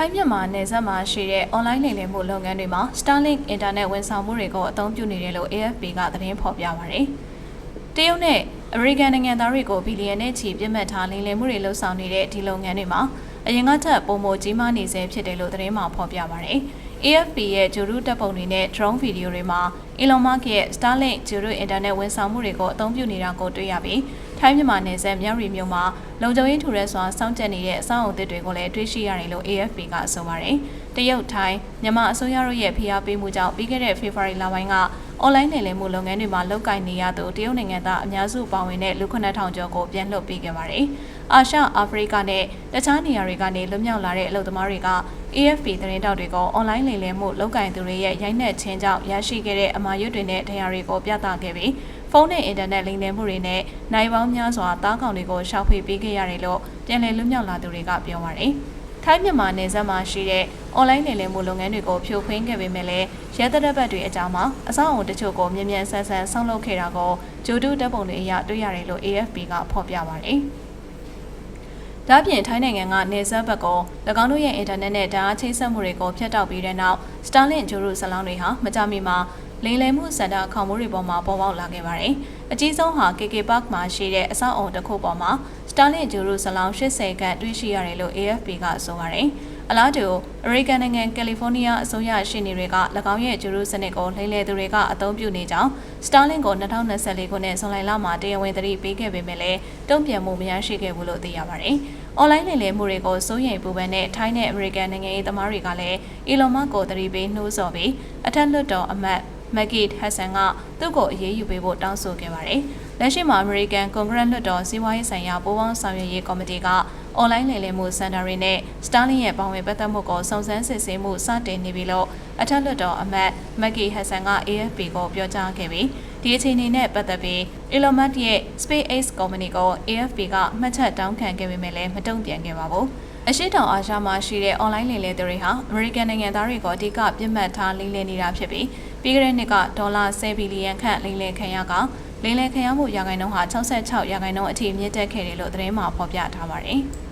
ထိုင်းမြန်မာနယ်စပ်မှာရှိတဲ့ online လိမ်လည်မှုလုပ်ငန်းတွေမှာ Starlink အင်တာနက်ဝန်ဆောင်မှုတွေကိုအသုံးပြုနေတယ်လို့ AFP ကသတင်းဖော်ပြပါရယ်။တရုတ်နဲ့အမေရိကန်နိုင်ငံသားတွေကိုဘီလီယံနဲ့ချီပြစ်မှတ်ထားလိမ်လည်မှုတွေလှုပ်ဆောင်နေတဲ့ဒီလုပ်ငန်းတွေမှာအရင်ကထက်ပုံမကြီးမားနေစေဖြစ်တယ်လို့သတင်းမှာဖော်ပြပါရယ်။ AFP ရဲ့ဂျူရူတပ်ပုံတွေနဲ့ drone ဗီဒီယိုတွေမှာ Elon Musk ရဲ့ Starlink ဂျူရူအင်တာနက်ဝန်ဆောင်မှုတွေကိုအသုံးပြုနေတာကိုတွေ့ရပြီးထိုင်းမြန်မာနယ်စပ်မြောက်ရီမြို့မှာလုံခြုံရေးထူရဲစွာစောင့်ကြပ်နေတဲ့အဆောက်အုံသစ်တွေကိုလည်းတွေ့ရှိရတယ်လို့ AFP ကဆိုပါတယ်။တရုတ်ထိုင်းမြန်မာအစိုးရတို့ရဲ့ဖိအားပေးမှုကြောင့်ပြီးခဲ့တဲ့ဖေဖော်ဝါရီလပိုင်းက online နယ်လည်မှုလုပ်ငန်းတွေမှာလုပ်ကိုင်နေရသူတရုတ်နိုင်ငံသားအများစုပါဝင်တဲ့လူ9000ကျော်ကိုပြန်လွှတ်ပေးခဲ့ပါတယ်။ အာရှ၊အာဖရိကနဲ့တခြားနေရာတွေကနေလွတ်မြောက်လာတဲ့အလုပ်သမားတွေက AFP သတင်းတောက်တွေကို online လိမ်လည်မှုလုပ်ကိုင်သူတွေရဲ့ရိုက်နှက်ခြင်းကြောင့်ရရှိခဲ့တဲ့အမှားယွတ်တွေနဲ့တရားတွေကိုပြသခဲ့ပြီးဖုန်းနဲ့အင်တာနက်လိမ်လည်မှုတွေနဲ့နိုင်ပေါင်းများစွာတားကောင်တွေကိုရှောက်ဖွေပေးခဲ့ရတယ်လို့ပြန်လည်လွတ်မြောက်လာသူတွေကပြောပါတယ်။ထိုင်းမြန်မာနယ်စပ်မှာရှိတဲ့ online လိမ်လည်မှုလုပ်ငန်းတွေကိုဖြိုခွင်းခဲ့ပေမဲ့လည်းရဲတပ်တပ်ပတ်တွေအကြောင်းမှာအဆောက်အအုံတချို့ကိုမြ мян ဆန်းဆန်းဆောင်းလုပ်ခဲ့တာကိုဂျိုဒူတပ်ပုံတွေအရတွေ့ရတယ်လို့ AFP ကဖော်ပြပါတယ်။ ဒါ့အပြင်ထိုင်းနိုင်ငံကနေဆက်ဘက်ကို၎င်းတို့ရဲ့အင်တာနက်နဲ့ဓာတ်ချိတ်ဆက်မှုတွေကိုဖျက်တောက်ပြီးတဲ့နောက် Starlink ဂျိုရူဆလောင်းတွေဟာမကြမီမှာလိမ်လည်မှုစင်တာခေါင်မိုးတွေပေါ်မှာပေါ်ပေါက်လာခဲ့ပါတယ်။အကြီးဆုံးဟာ KK Park မှာရှိတဲ့အဆောက်အုံတစ်ခုပေါ်မှာ Starlink ဂျိုရူဆလောင်း80ခန့်တွေ့ရှိရတယ်လို့ AFP ကဆိုပါတယ်။ အလားတူအမေရိကန်နိုင်ငံကယ်လီဖိုးနီးယားအစိုးရရှိနေတွေက၎င်းရဲ့ဂျူရူစနစ်ကိုလိမ့်လေသူတွေကအသုံးပြုနေကြောင်း Starlink ကို2024ခုနှစ်ဇွန်လလမှာတရားဝင်သတိပေးခဲ့ပေမဲ့လည်းတုံ့ပြန်မှုမရရှိခဲ့ဘူးလို့သိရပါတယ်။ online လိမ်လည်မှုတွေကိုစိုးရိမ်ပူပန်တဲ့ထိုင်းနဲ့အမေရိကန်နိုင်ငံရေးသမားတွေကလည်း Elon Musk ကိုသတိပေးနှိုးဆော်ပြီးအထက်လွှတ်တော်အမတ်မက်ကစ်ဟက်ဆန်ကသူ့ကိုအရေးယူပေးဖို့တောင်းဆိုခဲ့ပါတယ်။လက်ရှိမှာအမေရိကန်ကွန်ဂရက်လွှတ်တော်စီးပွားရေးဆိုင်ရာပူးပေါင်းဆောင်ရွက်ရေးကော်မတီက online လိမ်လည်မှုစင်တာတွေနဲ့ Starlink ရဲ့ပါဝင်ပတ်သက်မှုကိုစုံစမ်းစစ်ဆေးမှုစတင်နေပြီလို့အထက်လွှတ်တော်အမတ်မက်ကီဟက်ဆန်က AFP ကိုပြောကြားခဲ့ပြီးဒီအခြေအနေနဲ့ပတ်သက်ပြီး Elon Musk ရဲ့ SpaceX ကုမ္ပဏီကို AFP ကမှတ်ချက်တောင်းခံခဲ့ပေမဲ့လည်းမတုံ့ပြန်ခဲ့ပါဘူး။အရှိတောင်အာရှမှာရှိတဲ့ online လိမ်လည်သူတွေဟာအမေရိကန်နိုင်ငံသားတွေကိုအဓိကပြစ်မှတ်ထားလိမ်လည်နေတာဖြစ်ပြီးပြီးခဲ့တဲ့နှစ်ကဒေါ်လာ10ဘီလီယံခန့်လိမ်လည်ခံရကလိမ်လည်ခံရမှုရာခိုင်နှုန်းဟာ66ရာခိုင်နှုန်းအထိမြင့်တက်ခဲ့တယ်လို့သတင်းမှာဖော်ပြထားပါတယ်။